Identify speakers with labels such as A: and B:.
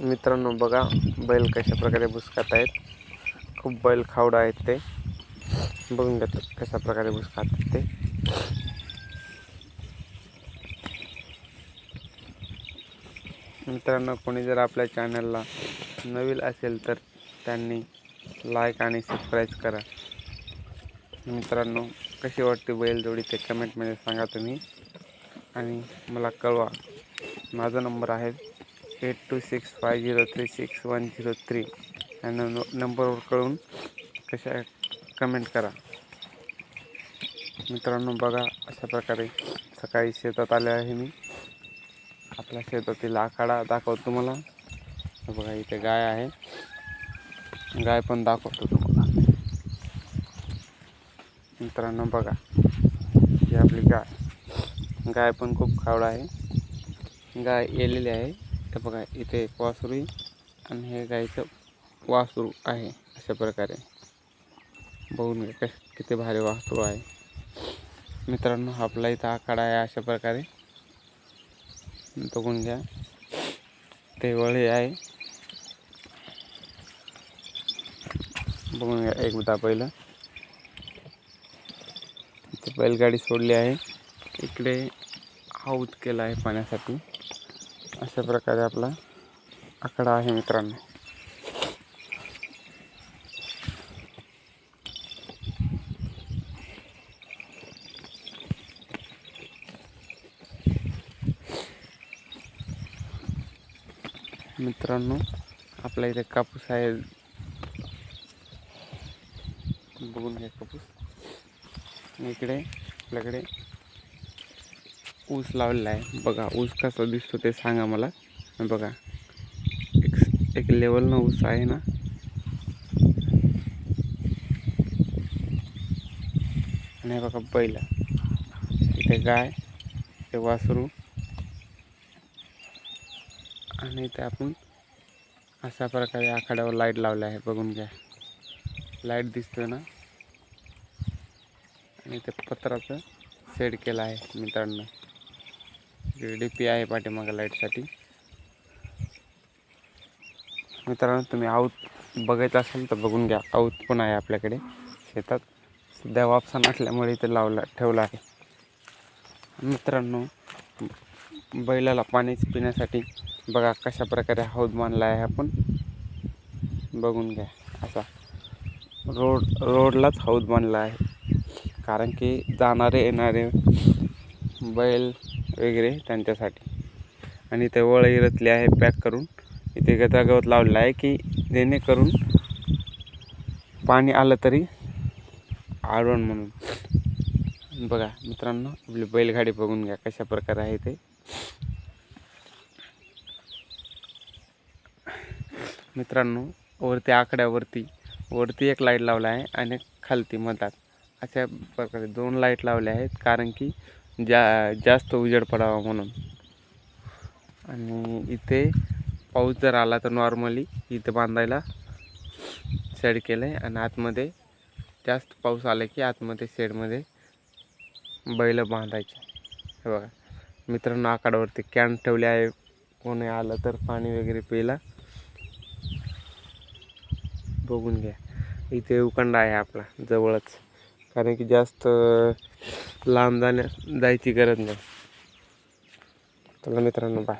A: मित्रांनो बघा बैल कशा प्रकारे भुसकात आहेत. खूप बैल खावडा आहेत ते. बघून घेतात कशा प्रकारे भुसकात ते. मित्रांनो कोणी जर आपल्या चॅनलला नवीन असेल तर त्यांनी लाईक आणि सबस्क्राईब करा. मित्रांनो कशी वाटते बैलजोडी ते कमेंटमध्ये सांगा तुम्ही. आणि मला कळवा. माझा नंबर आहे eight two six five zero three six one zero three या नं नंबरवर कळून कशा कमेंट करा. मित्रांनो बघा अशा प्रकारे सकाळी शेतात आले आहे मी. आपल्या शेतातील आखाडा दाखवतो तुम्हाला. बघा इथे गाय आहे. गाय पण दाखवतो तुम्हाला. मित्रांनो बघा ही आपली गाय. गाय पण खूप खावड आहे. गाय येलेली आहे. तर बघा इथे एक वासरू आणि हे गाईचं वासरू आहे अशा प्रकारे. बघून घ्या कश किती भारी वासरू आहे. मित्रांनो आपला इथं आखाडा आहे अशा प्रकारे. बघून घ्या. ते वळे आहे. बघून घ्या एकदा पहिलं. इथे बैलगाडी सोडली आहे. इकडे हाऊत केला आहे पाण्यासाठी. अशा प्रकारे आपला आकडा आहे मित्रांनो. मित्रांनो आपल्या इथे कापूस आहे. बघून घ्या कापूस. इकडे आपल्याकडे ऊस लावलेला आहे बघा ऊस कसा दिसतो ते सांगा मला. बघा एक एक लेवलनं ऊस आहे ना. आणि हे बघा बैल. इथे गाय ते वासरू. आणि इथे आपण अशा प्रकारे आखाड्यावर लाइट लावले आहे. बघून घ्या. लाइट दिसतोय ना? आणि ते पत्राचं सेड केलं आहे मित्रांनो. डी पी आहे पाठीमागं लाईटसाठी. मित्रांनो तुम्ही आऊत बघायचं असेल तर बघून घ्या. आऊत पण आहे आपल्याकडे शेतात. सध्या वापसा नसल्यामुळे इथे लावला ठेवला आहे. मित्रांनो बैलाला पाणीच पिण्यासाठी बघा कशा प्रकारे हौद बांधला आहे आपण. बघून घ्या. असा रोड रोडलाच हौद बांधला आहे. कारण की जाणारे येणारे बैल वगैरे त्यांच्यासाठी. आणि ते वळही रचले आहे पॅक करून. इथे गवत लावलेलं आहे की जेणेकरून पाणी आलं तरी आडवण म्हणून. बघा मित्रांनो आपली बैलगाडी बघून घ्या कशा प्रकारे आहे ते. मित्रांनो वरती आकड्यावरती वरती एक लाइट लावला आहे आणि खालती मधात. अशा प्रकारे दोन लाइट लावल्या आहेत कारण की जा जास्त उजेड पडावा म्हणून. आणि इथे पाऊस जर आला तर नॉर्मली इथे बांधायला शेड केलं आहे आणि आतमध्ये जास्त पाऊस आला की आतमध्ये शेडमध्ये बैल बांधायचे. हे बघा मित्रांनो आकाडावरती कॅन ठेवले आहे. कोणी आलं तर पाणी वगैरे प्यायला. बघून घ्या. इथे उकंडा आहे आपला जवळच. कारण की जास्त लांब जाण्या जायची गरज नाही. चला मित्रांनो बाय